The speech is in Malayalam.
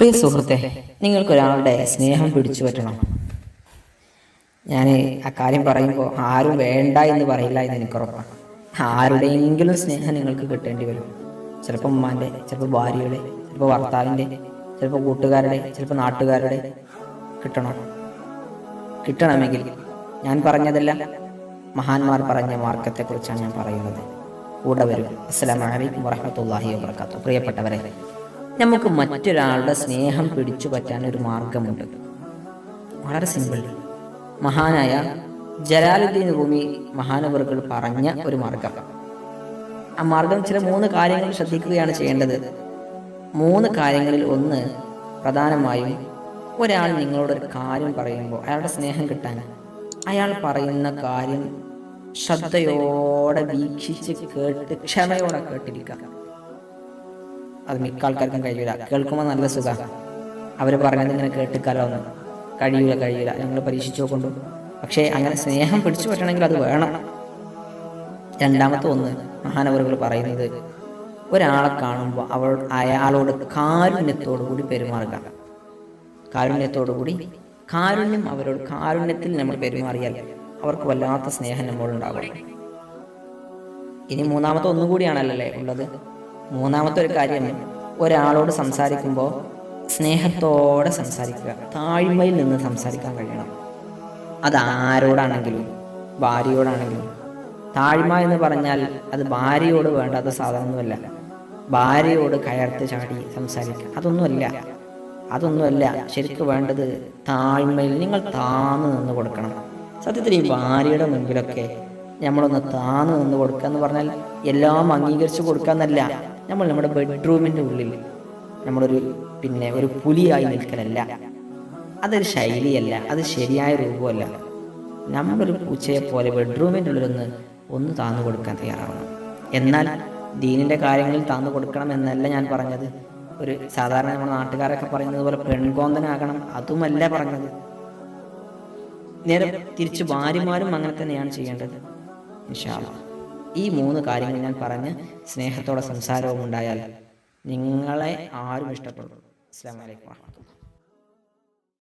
പ്രിയ സുഹൃത്തെ നിങ്ങൾക്കൊരാളുടെ സ്നേഹം പിടിച്ചു പറ്റണം. ഞാൻ ആ കാര്യം പറയുമ്പോൾ ആരും വേണ്ട എന്ന് പറയില്ല എന്ന് എനിക്കുറപ്പാണ്. ആരുടെയെങ്കിലും സ്നേഹം നിങ്ങൾക്ക് കിട്ടേണ്ടി വരും. ചിലപ്പോൾ ഉമ്മാന്റെ ചിലപ്പോൾ ഭാര്യയുടെ ചിലപ്പോൾ ഭർത്താവിന്റെ ചിലപ്പോൾ കൂട്ടുകാരുടെ ചിലപ്പോൾ നാട്ടുകാരുടെ കിട്ടണം. കിട്ടണമെങ്കിൽ ഞാൻ പറഞ്ഞതല്ല മഹാന്മാർ പറഞ്ഞ മാർഗത്തെക്കുറിച്ചാണ് ഞാൻ പറയുന്നത്. കൂടെ വരും. അസ്സലാമലൈക്കും വറഹമത്തല്ലാഹി വാത്തു പ്രിയപ്പെട്ടവരെ നമുക്ക് മറ്റൊരാളുടെ സ്നേഹം പിടിച്ചു പറ്റാൻ ഒരു മാർഗമുണ്ട്. വളരെ സിമ്പിൾ. മഹാനായ ജലാലുദ്ദീൻ റൂമി മഹാനവറുകൾ പറഞ്ഞ ഒരു മാർഗം. ആ മാർഗം ചില മൂന്ന് കാര്യങ്ങൾ ശ്രദ്ധിക്കുകയാണ് ചെയ്യേണ്ടത്. മൂന്ന് കാര്യങ്ങളിൽ ഒന്ന് പ്രധാനമായും ഒരാൾ നിങ്ങളോടൊരു കാര്യം പറയുമ്പോൾ അയാളുടെ സ്നേഹം കിട്ടാൻ. അയാൾ പറയുന്ന കാര്യം ശ്രദ്ധയോടെ വീക്ഷിച്ച് കേട്ട് ക്ഷമയോടെ കേട്ടിരിക്കുക. അത് മിക്ക ആൾക്കാർക്കും കഴിയില്ല കേൾക്കുമ്പോൾ നല്ല സുഖമാണ് അവർ പറഞ്ഞത് ഇങ്ങനെ കേട്ടിക്കാലോ എന്ന്. കഴിയില്ല കഴിയില്ല ഞങ്ങൾ പരീക്ഷിച്ചു കൊണ്ടു പക്ഷേ അങ്ങനെ സ്നേഹം പിടിച്ചു പറ്റണമെങ്കിൽ അത് വേണം. രണ്ടാമത്തെ ഒന്ന് മഹാനവറുകൾ പറയുന്നത് ഒരാളെ കാണുമ്പോൾ അവൾ അയാളോട് കാരുണ്യത്തോടുകൂടി പെരുമാറുക. കാരുണ്യത്തോടുകൂടി കാരുണ്യം അവരോട് കാരുണ്യത്തിൽ നമ്മൾ പെരുമാറിയാൽ അവർക്ക് വല്ലാത്ത സ്നേഹം നമ്മളുണ്ടാകും ഇനി മൂന്നാമത്തെ ഒന്നുകൂടിയാണല്ലേ ഉള്ളത്? മൂന്നാമത്തെ ഒരു കാര്യം ഒരാളോട് സംസാരിക്കുമ്പോൾ സ്നേഹത്തോടെ സംസാരിക്കുക താഴ്മയിൽ നിന്ന് സംസാരിക്കാൻ കഴിയണം. അത് ആരോടാണെങ്കിലും ഭാര്യയോടാണെങ്കിലും. താഴ്മ എന്ന് പറഞ്ഞാൽ അത് ഭാര്യയോട് വേണ്ടാത്ത സാധനമൊന്നുമല്ല ഭാര്യയോട് കയർത്ത് ചാടി സംസാരിക്കുക അതൊന്നുമല്ല. അതൊന്നുമല്ല ശരിക്കും വേണ്ടത് താഴ്മയിൽ നിങ്ങൾ താന്ന് നിന്ന് കൊടുക്കണം. സത്യത്തിൽ ഈ ഭാര്യയുടെ മുൻപിലൊക്കെ നമ്മളൊന്ന് താന്ന് നിന്ന് കൊടുക്കുക എന്ന് പറഞ്ഞാൽ എല്ലാം അംഗീകരിച്ച് കൊടുക്കുക എന്നല്ല. നമ്മൾ നമ്മുടെ ബെഡ്റൂമിന്റെ ഉള്ളിൽ നമ്മളൊരു പിന്നെ ഒരു പുലിയായി നിൽക്കലല്ല. അതൊരു ശൈലിയല്ല അത് ശരിയായ രൂപമല്ല. നമ്മളൊരു പൂച്ചയെ പോലെ ബെഡ്റൂമിന്റെ ഉള്ളിലൊന്ന് ഒന്ന് താന്നു കൊടുക്കാൻ തയ്യാറാവണം. എന്നാൽ ദീനിന്റെ കാര്യങ്ങളിൽ താന്നു കൊടുക്കണം എന്നല്ല ഞാൻ പറഞ്ഞത്. ഒരു സാധാരണ നമ്മുടെ നാട്ടുകാരൊക്കെ പറയുന്നത് പോലെ പെൺകോന്തനാകണം അതുമല്ല പറഞ്ഞത്. നേരെ തിരിച്ച് ഭാര്യമാരും അങ്ങനെ തന്നെയാണ് ചെയ്യേണ്ടത് ഇൻഷാ അല്ലാ. ഈ മൂന്ന് കാര്യങ്ങൾ ഞാൻ പറഞ്ഞ് സ്നേഹത്തോടെ സംസാരവും ഉണ്ടായാൽ നിങ്ങളെ ആരും ഇഷ്ടപ്പെടും. അസ്സാം വലൈക്കും